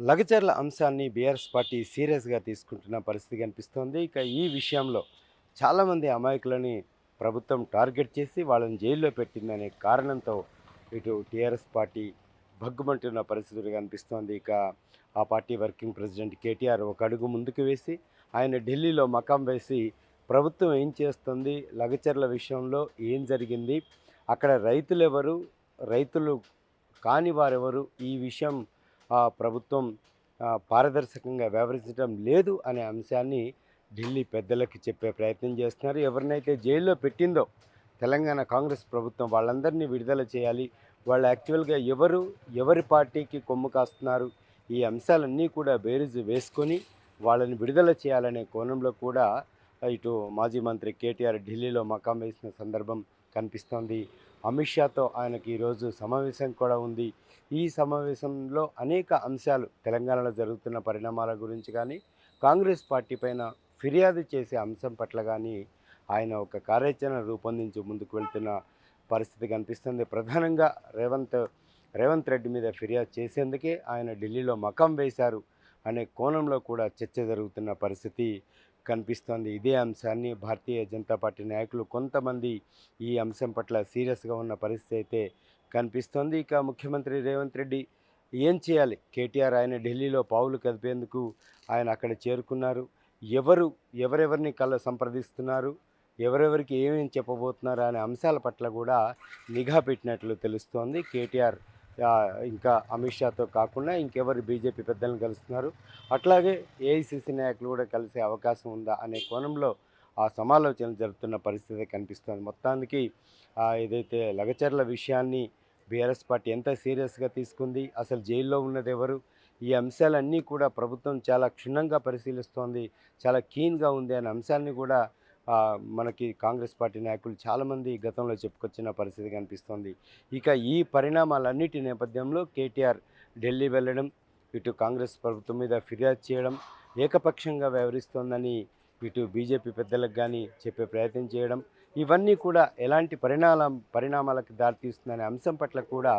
లగచర్ల అంశాన్ని BRS party సీరియస్గా తీసుకుంటున్న పరిస్థితి కనిపిస్తోంది. ఇక ఈ విషయంలో చాలామంది అమాయకులని ప్రభుత్వం టార్గెట్ చేసి వాళ్ళని జైల్లో పెట్టిందనే కారణంతో ఇటు టీఆర్ఎస్ పార్టీ భగ్గుమంటున్న పరిస్థితులు కనిపిస్తోంది. ఇక ఆ పార్టీ వర్కింగ్ ప్రెసిడెంట్ కేటీఆర్ ఒక అడుగు ముందుకు వేసి ఆయన ఢిల్లీలో మకాం వేసి ప్రభుత్వం ఏం చేస్తుంది? లగచర్ల విషయంలో ఏం జరిగింది? అక్కడ రైతులు ఎవరు రైతులు కాని వారెవరు? ఈ విషయం ప్రభుత్వం పారదర్శకంగా వ్యవహరించడం లేదు అనే అంశాన్ని ఢిల్లీ పెద్దలకి చెప్పే ప్రయత్నం చేస్తున్నారు. ఎవరినైతే జైల్లో పెట్టిందో తెలంగాణ కాంగ్రెస్ ప్రభుత్వం వాళ్ళందరినీ విడుదల చేయాలి. వాళ్ళు యాక్చువల్గా ఎవరు ఎవరి పార్టీకి కొమ్ము కాస్తున్నారు? ఈ అంశాలన్నీ కూడా బేరీజు వేసుకొని వాళ్ళని విడుదల చేయాలనే కోణంలో కూడా ఇటు మాజీ మంత్రి కేటీఆర్ ఢిల్లీలో మకాం వేసిన సందర్భం కనిపిస్తోంది. అమిత్ షాతో ఆయనకి ఈరోజు సమావేశం కూడా ఉంది. ఈ సమావేశంలో అనేక అంశాలు తెలంగాణలో జరుగుతున్న పరిణామాల గురించి కానీ కాంగ్రెస్ పార్టీ పైన ఫిర్యాదు చేసే అంశం పట్ల కానీ ఆయన ఒక కార్యాచరణ రూపొందించి ముందుకు వెళ్తున్న పరిస్థితి కనిపిస్తుంది. ప్రధానంగా రేవంత్ రేవంత్ రెడ్డి మీద ఫిర్యాదు చేసేందుకే ఆయన ఢిల్లీలో మకం వేశారు. అనే కోణంలో కూడా చర్చ జరుగుతున్న పరిస్థితి కనిపిస్తోంది. ఇదే అంశాన్ని భారతీయ జనతా పార్టీ నాయకులు కొంతమంది ఈ అంశం పట్ల సీరియస్గా ఉన్న పరిస్థితి అయితే కనిపిస్తోంది. ఇక ముఖ్యమంత్రి రేవంత్ రెడ్డి ఏం చేయాలి? కేటీఆర్ ఆయన ఢిల్లీలో పావులు కదిపేందుకు ఆయన అక్కడ చేరుకున్నారు. ఎవరు ఎవరెవరిని కల సంప్రదిస్తున్నారు? ఎవరెవరికి ఏమేమి చెప్పబోతున్నారు? అనే అంశాల పట్ల కూడా నిఘా పెట్టినట్లు తెలుస్తోంది. కేటీఆర్ ఇంకా అమిత్ షాతో కాకుండా ఇంకెవరు బీజేపీ పెద్దలను కలుస్తున్నారు. అట్లాగే ఏఐసిసి నాయకులు కూడా కలిసే అవకాశం ఉందా అనే కోణంలో ఆ సమాలోచన జరుగుతున్న పరిస్థితి కనిపిస్తుంది. మొత్తానికి ఏదైతే లగచర్ల విషయాన్ని బీఆర్ఎస్ పార్టీ ఎంత సీరియస్గా తీసుకుంది అసలు జైల్లో ఉన్నది ఎవరు ఈ అంశాలన్నీ కూడా ప్రభుత్వం చాలా క్షుణ్ణంగా పరిశీలిస్తోంది చాలా కీన్గా ఉంది అనే అంశాన్ని కూడా మనకి కాంగ్రెస్ పార్టీ నాయకులు చాలామంది గతంలో చెప్పుకొచ్చిన పరిస్థితి కనిపిస్తోంది ఇక ఈ పరిణామాలన్నిటి నేపథ్యంలో కేటీఆర్ ఢిల్లీ వెళ్ళడం ఇటు కాంగ్రెస్ ప్రభుత్వం మీద ఫిర్యాదు చేయడం ఏకపక్షంగా వ్యవహరిస్తోందని ఇటు బీజేపీ పెద్దలకు కానీ చెప్పే ప్రయత్నం చేయడం ఇవన్నీ కూడా ఎలాంటి పరిణామం పరిణామాలకు దారితీస్తుందనే అంశం పట్ల కూడా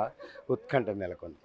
ఉత్కంఠ నెలకొంది.